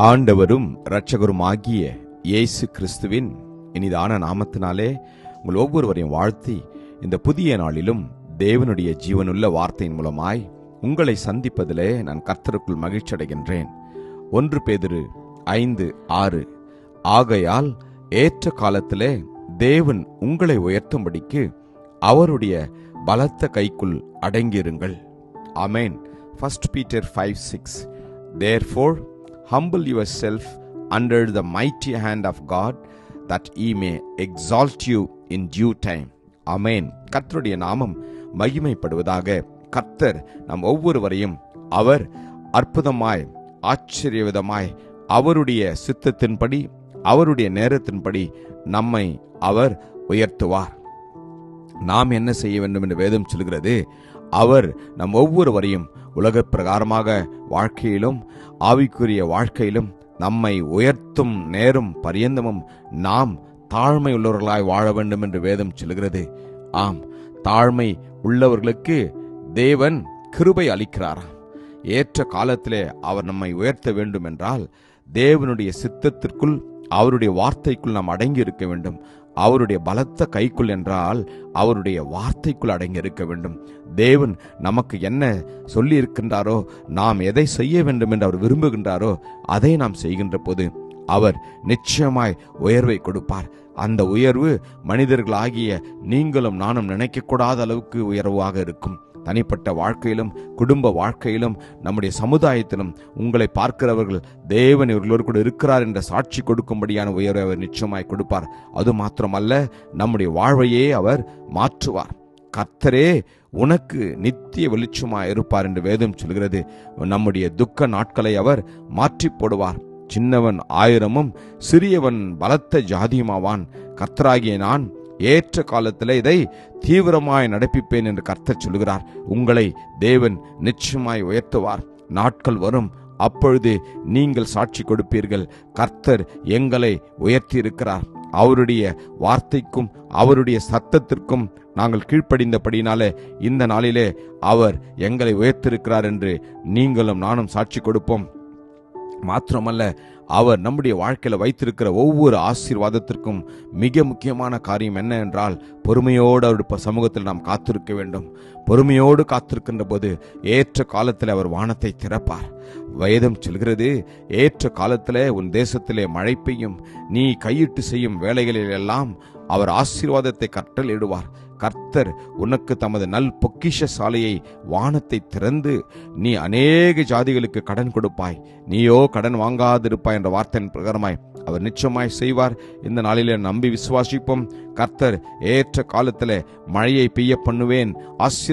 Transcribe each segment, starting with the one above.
ஆண்டவரும் இரட்சகருமாகிய இயேசு கிறிஸ்துவின் இனிதான நாமத்தினாலே உங்கள் ஒவ்வொருவரையும் வாழ்த்தி இந்த புதிய நாளிலும் தேவனுடைய ஜீவனுள்ள வார்த்தையின் மூலமாய் உங்களை சந்திப்பதிலே நான் கர்த்தருக்குள் மகிழ்ச்சி அடைகின்றேன். ஒன்று பேதிரு ஐந்து ஆறு. ஆகையால் ஏற்ற காலத்திலே தேவன் உங்களை உயர்த்தும்படிக்கு அவருடைய பலத்த கைக்குள் அடங்கியிருங்கள். Amen first Peter five six therefore humble yourself under the mighty hand of God that he may exalt you in due time. Amen கர்த்தருடைய நாமம் மகிமைப்படுவதாக கர்த்தர் நம் ஒவ்வொருவரையும் அவர் அற்புதமாய் ஆச்சரியவிதமாய் அவருடைய சித்தத்தின்படி அவருடைய நேரத்தின்படி நம்மை அவர் உயர்த்துவார். நாம் என்ன செய்ய வேண்டும் என்று வேதம் சொல்கிறது? அவர் நம் ஒவ்வொருவரையும் உலக பிரகாரமாக வாழ்க்கையிலும் ஆவிக்குரிய வாழ்க்கையிலும் நம்மை உயர்த்தும் நேரும் பரியந்தமும் நாம் தாழ்மை உள்ளவர்களாய் வாழ வேண்டும் என்று வேதம் சொல்கிறது ஆம் தாழ்மை உள்ளவர்களுக்கு தேவன் கிருபை அளிக்கிறாராம். ஏற்ற காலத்திலே அவர் நம்மை உயர்த்த வேண்டும் என்றால் தேவனுடைய சித்தத்திற்குள் அவருடைய வார்த்தைக்குள் நாம் அடங்கி இருக்க வேண்டும். அவருடைய பலத்த கைக்குள் என்றால் அவருடைய வார்த்தைக்குள் அடங்கி இருக்க வேண்டும். தேவன் நமக்கு என்ன சொல்லி இருக்கின்றாரோ நாம் எதை செய்ய வேண்டும் என்று அவர் விரும்புகின்றாரோ அதை நாம் செய்கின்ற போது அவர் நிச்சயமாய் உயர்வை கொடுப்பார். அந்த உயர்வு மனிதர்களாகிய நீங்களும் நானும் நினைக்கக்கூடாத அளவுக்கு உயர்வாக இருக்கும். தனிப்பட்ட வாழ்க்கையிலும் குடும்ப வாழ்க்கையிலும் நம்முடைய சமுதாயத்திலும் உங்களை பார்க்கிறவர்கள் தேவன் இவர்களோடு கூட இருக்கிறார் என்ற சாட்சி கொடுக்கும்படியான உயர்வை அவர் நிச்சயமாய் கொடுப்பார். அது மாத்திரமல்ல நம்முடைய வாழ்வையே அவர் மாற்றுவார். கர்த்தரே உனக்கு நித்திய வெளிச்சமாய் இருப்பார் என்று வேதம் சொல்கிறது. நம்முடைய துக்க நாட்களை அவர் மாற்றி போடுவார். சின்னவன் ஆயிரமும் சிறியவன் பலத்த ஜாதியுமாவான். கர்த்தராகிய நான் ஏற்ற காலத்தில் இதை தீவிரமாய் நடப்பிப்பேன் என்று கர்த்தர் சொல்கிறார் உங்களை தேவன் நிச்சயமாய் உயர்த்துவார். நாட்கள் வரும். அப்பொழுது நீங்கள் சாட்சி கொடுப்பீர்கள். கர்த்தர் எங்களை உயர்த்தி இருக்கிறார் அவருடைய வார்த்தைக்கும் அவருடைய சத்தத்திற்கும் நாங்கள் கீழ்ப்படிந்தபடினாலே இந்த நாளிலே அவர் எங்களை உயர்த்திருக்கிறார் என்று நீங்களும் நானும் சாட்சி கொடுப்போம். மாத்திரமல்ல அவர் நம்முடைய வாழ்க்கையில் வைத்திருக்கிற ஒவ்வொரு ஆசீர்வாதத்திற்கும் மிக முக்கியமான காரியம் என்ன என்றால் பொறுமையோடு அவருடைய சமூகத்தில் நாம் காத்திருக்க வேண்டும். பொறுமையோடு காத்திருக்கின்ற போது ஏற்ற காலத்தில் அவர் வானத்தை திறப்பார். வேதம் சொல்கிறது ஏற்ற காலத்தில் உன் தேசத்திலே மழை பெய்யும் நீ கையிட்டு செய்யும் வேலைகளில் எல்லாம் அவர் ஆசீர்வாதத்தை கட்டளையிடுவார். கர்த்தர் உனக்கு தமது நல் பொக்கிஷ சாலையை வானத்தை திறந்து நீ அநேக ஜாதிகளுக்கு கடன் கொடுப்பாய். நீயோ கடன் வாங்காதிருப்பாய் என்ற வார்த்தையின் பிரகாரமாய் அவர் நிச்சயமாய் செய்வார். இந்த நாளிலே நம்பி விசுவாசிப்போம். கர்த்தர் ஏற்ற காலத்தில் மழையை பெய்ய பண்ணுவேன்.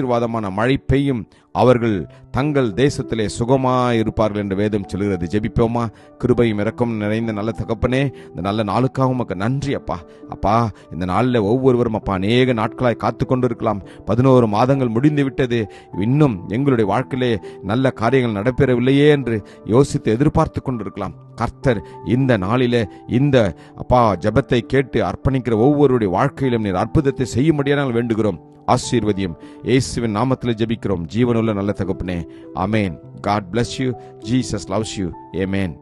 ஆசீர்வாதமான மழை பெய்யும். அவர்கள் தங்கள் தேசத்திலே சுகமாய் இருப்பார்கள் என்று வேதம் சொல்கிறது ஜெபிப்போமா? கிருபையும் இறக்கம் நிறைந்த நல்ல தகப்பனே இந்த நல்ல நாளுக்காக உமக்கு நன்றி அப்பா. அப்பா இந்த நாளில் ஒவ்வொருவரும் அப்பா அநேக நாட்களாய் காத்து கொண்டிருக்கலாம் பதினோரு மாதங்கள் முடிந்து விட்டது இன்னும் எங்களுடைய வாழ்க்கையிலே நல்ல காரியங்கள் நடைபெறவில்லையே என்று யோசித்து எதிர்பார்த்து கொண்டிருக்கலாம். கர்த்தர் இந்த நாளிலே இந்த அப்பா ஜபத்தை கேட்டு அர்ப்பணிக்கிற ஒவ்வொருடைய வாழ்க்கையிலும் நீர் அற்புதத்தை செய்யும்படியாக நாங்கள் வேண்டுகிறோம். ஆசீர்வதியும். இயேசுவின் நாமத்தில் ஜெபிக்கிறோம். ஜீவனுள்ள நல்ல தகப்பனே. Amen God bless you Jesus loves you amen